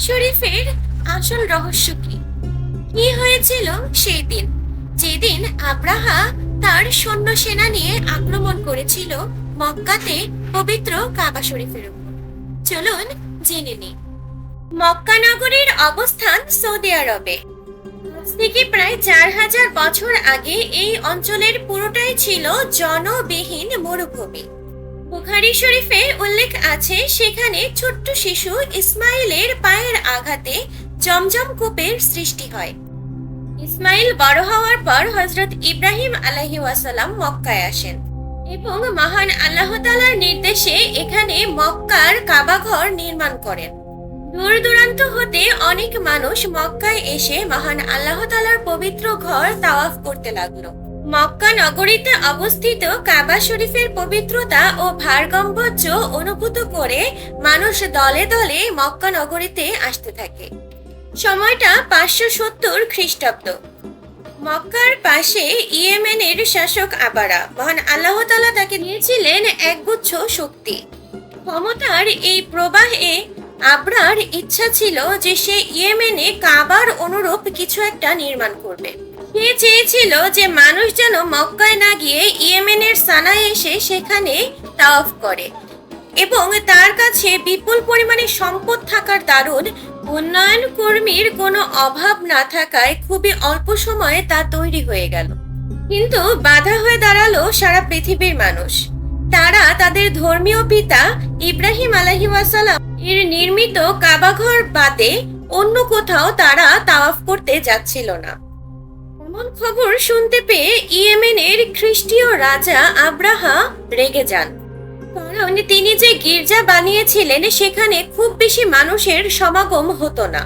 শরীফের আসল রহস্য কি? কি হয়েছিল সেই দিন যেদিন আব্রাহা তার সৈন্য সেনা নিয়ে আক্রমণ করেছিল মক্কাতে পবিত্র কাবা শরীফের উপর। চলুন জেনে নিই। মক্কা নগরীর অবস্থান সৌদি আরবে। থেকে প্রায় চার হাজার বছর আগে এই অঞ্চলের পুরোটাই ছিল জনবিহীন মরুভূমি। বুখারি শরীফে উল্লেখ আছে, সেখানে ছোট্ট শিশু ইসমাইলের পায়ের আঘাতে জমজম কূপের সৃষ্টি হয়। ইসমাইল বড় হওয়ার পর হজরত ইব্রাহিম আলাহি ওয়াসালাম মক্কায় আসেন এবং মহান আল্লাহ তালার নির্দেশে এখানে মক্কার কাবাঘর নির্মাণ করেন। দূর দূরান্ত হতে অনেক মানুষ মক্কায় এসে মহান আল্লাহ তালার পবিত্র ঘর তাওয়াফ করতে লাগল। মক্কা নগরীতে অবস্থিত কাবা শরীফের পবিত্রতা ও ভারগম্ভর্য অনুভূত করে মানুষ দলে দলে মক্কা নগরীতে আসতে থাকে। সময়টা পাঁচশো সত্তর খ্রিস্টাব্দ। মক্কার পাশে ইয়েমেনের শাসক আবারা, মহান আল্লাহ তালা তাকে দিয়েছিলেন একগুচ্ছ শক্তি। ক্ষমতার এই প্রবাহে আবরার ইচ্ছা ছিল যে সে ইয়েমেনে কাবার অনুরূপ কিছু একটা নির্মাণ করবে। সে চেয়েছিল যে মানুষ যেন মক্কায় না গিয়ে ইয়েমেনের সানায় এসে সেখানে তাওয়াফ করে এবং তার কাছে বিপুল পরিমাণে সম্পদ থাকার দারুণ উন্নয়ন কর্মীর কোনো অভাব না থাকায় খুবই অল্প সময়ে তা তৈরি হয়ে গেল। কিন্তু বাধা হয়ে দাঁড়াল সারা পৃথিবীর মানুষ। তারা তাদের ধর্মীয় পিতা ইব্রাহিম আলাহি ওয়াসালাম এর নির্মিত কাবাঘর বাদে অন্য কোথাও তারা তাওয়াফ করতে যাচ্ছিল না। এমন খবর শুনতে পেয়ে ইয়েমেনের খ্রিস্টীয় রাজা আব্রাহা রেগে যান। কারণ তিনি যে গির্জা বানিয়েছিলেন, সেখানে খুব বেশি মানুষের সমাগম হতো না।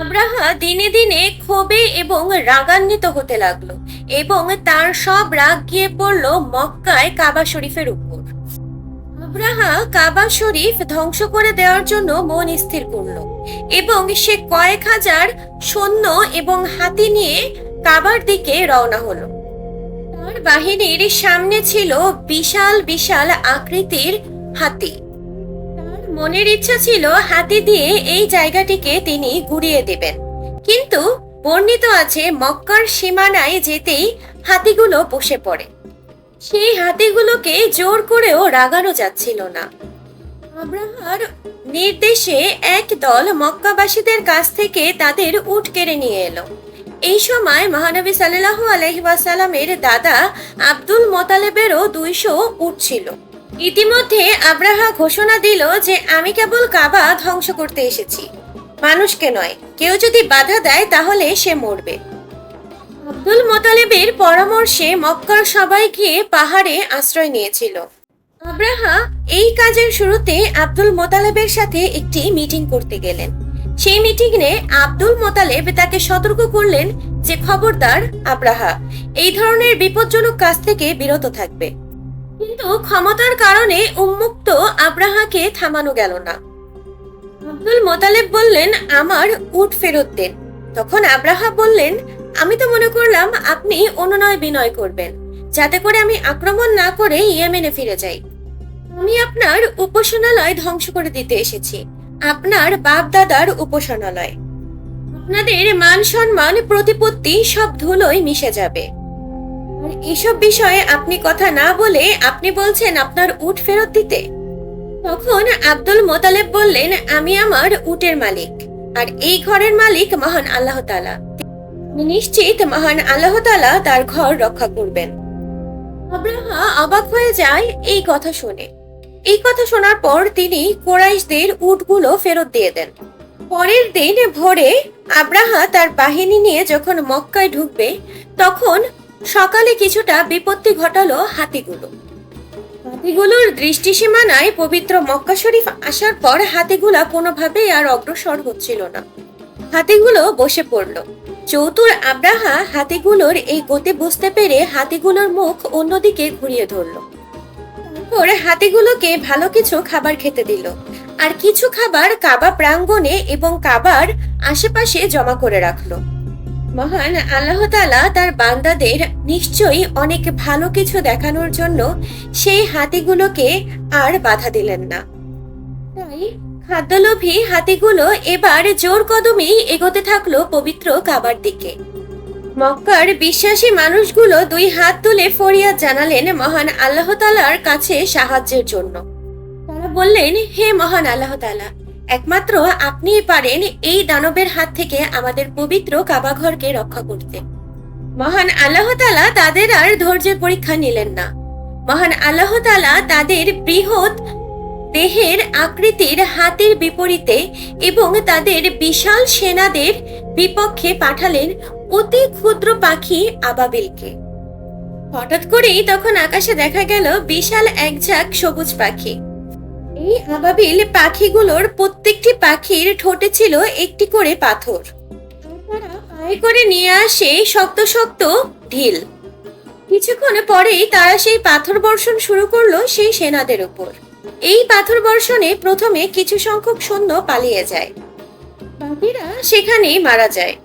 আব্রাহা দিনে দিনে ক্ষোভে এবং রাগান্বিত হতে লাগল এবং তার সব রাগ গিয়ে পড়ল মক্কায় কাবা শরীফের উপর। আব্রাহা কাবা শরীফ ধ্বংস করে দেওয়ার জন্য মন স্থির করল এবং সে কয়েক হাজার সৈন্য এবং হাতি নিয়ে কাবার দিকে রওনা হলো। তার বাহিনীর সামনে ছিল বিশাল বিশাল আকৃতির হাতি। তার মনের ইচ্ছা ছিল হাতি দিয়ে এই জায়গাটিকে তিনি গুড়িয়ে দেবেন। কিন্তু বর্ণিত আছে, মক্কার সীমানায় যেতেই হাতিগুলো বসে পড়ে। সেই হাতিগুলোকে জোর করেও রাগানো যাচ্ছিল না। আব্রাহার নির্দেশে এক দল মক্কাবাসীদের কাছ থেকে তাদের উট কেড়ে নিয়ে এলো। এই সময় মহানবী সাল্লাল্লাহু আলাইহি ওয়াসাল্লামের দাদা আব্দুল মোতালেবেরও দুইশো উট ছিল। ইতিমধ্যে আব্রাহা ঘোষণা দিল যে আমি কেবল কাবা ধ্বংস করতে এসেছি। মানুষকে নয়, কেউ যদি বাধা দেয় তাহলে সে মরবে। আব্দুল মোতালেবের পরামর্শে মক্কার সবাই গিয়ে পাহাড়ে আশ্রয় নিয়েছিল। আব্রাহা এই কাজের শুরুতে আব্দুল মোতালেবের সাথে একটি মিটিং করতে গেলেন। সেই মিটিংয়ে আব্দুল মোতালেব তাকে সতর্ক করলেন যে খবরদার আব্রাহা। এই ধরনের বিপজ্জনক কাজ থেকে বিরত থাকবে। কিন্তু ক্ষমতার কারণে উন্মুক্ত আব্রাহাকে থামানো গেল না। আব্দুল মোতালেব বললেন, আমার উট ফেরত দেন। তখন আব্রাহা বললেন, আমি তো মনে করলাম আপনি অনুনয় বিনয় করবেন। যাতে করে আমি আক্রমণ না করে ইয়েমেনে ফিরে যাই। আমি আপনার উপাসনালয় ধ্বংস করে দিতে এসেছি। আপনার বাপ দাদার উপাসনালয়। আপনাদের মান সম্মান, প্রতিপত্তি সব ধুলোয় মিশে যাবে। এসব বিষয়ে আপনি কথা না বলে আপনি বলছেন আপনার উট ফেরত দিতে। তখন আব্দুল মোতালেব বললেন, আমি আমার উটের মালিক, আর এই ঘরের মালিক মহান আল্লাহ নিশ্চিত মহান আল্লাহ তার ঘর রক্ষা করবেন। অবাক হয়ে যায় এই কথা শুনে। এই কথা শোনার পর তিনি কোরাইশদের উটগুলো ফেরত দিয়ে দেন। পরের দিন ভোরে আব্রাহা তার বাহিনী নিয়ে যখন মক্কায় ঢুকবে, তখন সকালে কিছুটা বিপত্তি ঘটালো হাতিগুলো। হাতিগুলোর দৃষ্টিসীমানায় পবিত্র মক্কা শরীফ আসার পর হাতিগুলা কোনোভাবেই আর অগ্রসর হচ্ছিল না। হাতিগুলো বসে পড়ল। চৌতুর আব্রাহা হাতিগুলোর এই গতি বুঝতে পেরে হাতিগুলোর মুখ অন্যদিকে ঘুরিয়ে ধরলো। তারপর হাতিগুলোকে ভালো কিছু খাবার খেতে দিল। আর কিছু খাবার কাবা প্রাঙ্গণে এবং কাবার আশেপাশে জমা করে রাখল। মহান আল্লাহ তাআলা তার বান্দাদের নিশ্চয়ই অনেক ভালো কিছু দেখানোর জন্য সেই হাতিগুলোকে আর বাধা দিলেন না। তাই খাদ্যলোভী হাতিগুলো এবার জোর কদমেই এগোতে থাকল পবিত্র কাবার দিকে। মক্কার বিশ্বাসী মানুষগুলো দুই হাত তুলে ফরিয়াদ জানালেন মহান আল্লাহ তালার কাছে সাহায্যের জন্য। তারা বললেন, হে মহান আল্লাহ তালা একমাত্র আপনিই পারেন এই দানবের হাত থেকে আমাদের পবিত্র কাবাঘরকে রক্ষা করতে। মহান আল্লাহ তালা তাদের আর ধৈর্যের পরীক্ষা নিলেন না। মহান আল্লাহ তালা তাদের বৃহৎ দেহের আকৃতির হাতের বিপরীতে এবং তাদের বিশাল সেনাদের বিপক্ষে পাঠালেন অতি ক্ষুদ্র পাখি আবাবিলকে। হঠাৎ করেই তখন আকাশে দেখা গেল বিশাল এক ঝাঁক সবুজ পাখি। এই আবাবিল পাখিগুলোর প্রত্যেকটি পাখির ঠোঁটে ছিল একটি করে পাথর। করে নিয়ে আসে শক্ত শক্ত ঢিল। কিছুক্ষণ পরেই তারা সেই পাথর বর্ষণ শুরু করল সেই সেনাদের উপর এই পাথর বর্ষণে প্রথমে কিছু সংখ্যক সৈন্য পালিয়ে যায়। বাকিরা সেখানেই মারা যায়।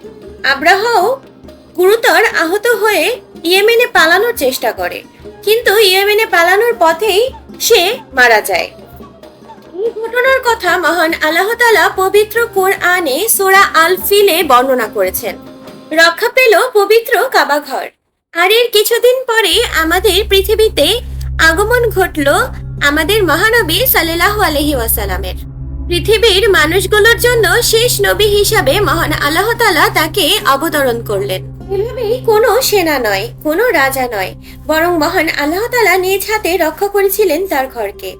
আব্রাহাও গুরুতর আহত হয়ে ইয়েমেনে পালানোর চেষ্টা করে। কিন্তু ইয়েমেনে পালানোর পথেই সে মারা যায়। এই ঘটনার কথা মহান আল্লাহ তাআলা পবিত্র কোরআনে সূরা আল ফিলে বর্ণনা করেছেন। রক্ষা পেল পবিত্র কাবাঘর আর এর কিছুদিন পরে আমাদের পৃথিবীতে আগমন ঘটল আমাদের মহানবী সাল্লাল্লাহু আলাইহি ওয়াসাল্লামের। পৃথিবীর মানুষগুলোর জন্য শেষ নবী হিসাবে মহান আল্লাহ তাআলা তাকে অবতরণ করলেন। এভাবেই কোনো সেনা নয়, কোনো রাজা নয়, বরং মহান আল্লাহ তাআলা নিজ হাতে রক্ষা করেছিলেন তার ঘরকে।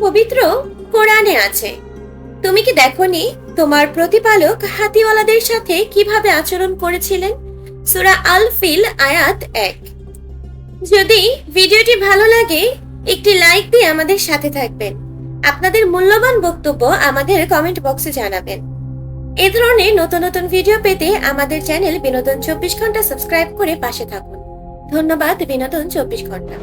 পবিত্র কোরআনে আছে, তুমি কি দেখনি তোমার প্রতিপালক হাতিওয়ালাদের সাথে কীভাবে আচরণ করেছিলেন? সূরা আল ফিল আয়াত এক। যদি ভিডিওটি ভালো লাগে, একটি লাইক দিয়ে আমাদের সাথে থাকবেন। আপনাদের মূল্যবান বক্তব্য আমাদের কমেন্ট বক্সে জানাবেন। এ ধরনের নতুন নতুন ভিডিও পেতে আমাদের চ্যানেল বিনোদন চব্বিশ ঘণ্টা সাবস্ক্রাইব করে পাশে থাকুন। ধন্যবাদ বিনোদন চব্বিশ ঘণ্টা।